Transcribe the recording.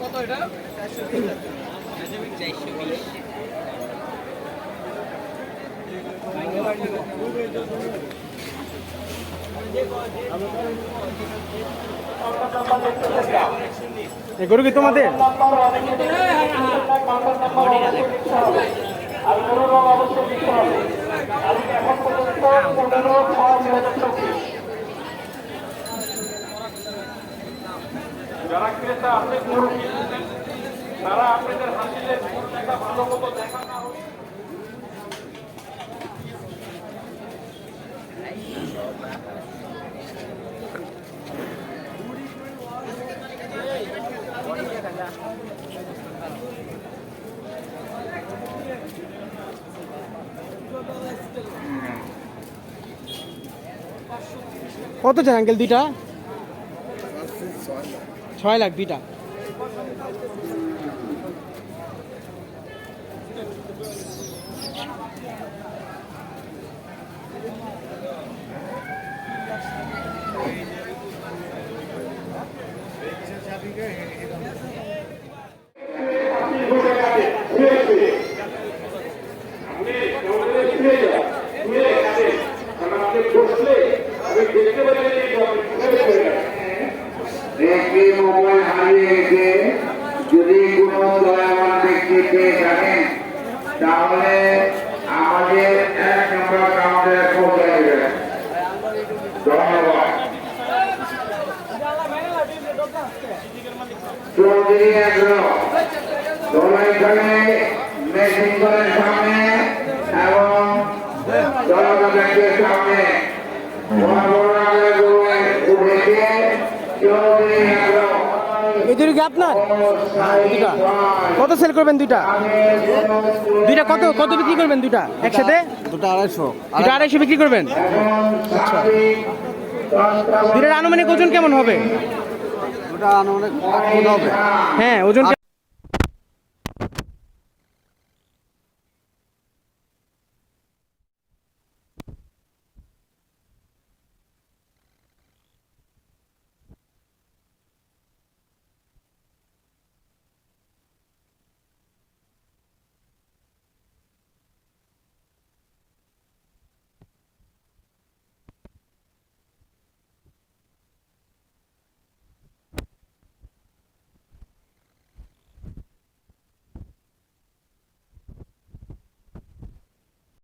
কত এটা চারশো বিশ Thank you. এই গরু কি তোমাদের? যারা ক্রেতা আপনি তারা আপনাদের হাসিলে ভালো মতো দেখা না কত চান আঙ্কেল দুইটা? ছয় লাখ দুইটা। চৌধুরী মেশিন কলের সামনে এবং জনতা ব্যাংকের সামনে। উঠেছে। চৌধুরী এগ্রো এই দুটো কি আপনার? দুইটা কত সেল করবেন দুইটা? দুইটা কত কত বিক্রি করবেন দুইটা একসাথে? দুটো আড়াইশো। দুইটা আড়াইশো বিক্রি করবেন? আচ্ছা। দুটার আনুমানিক ওজন কেমন হবে? দুটা আনুমানিক হবে। হ্যাঁ ওজন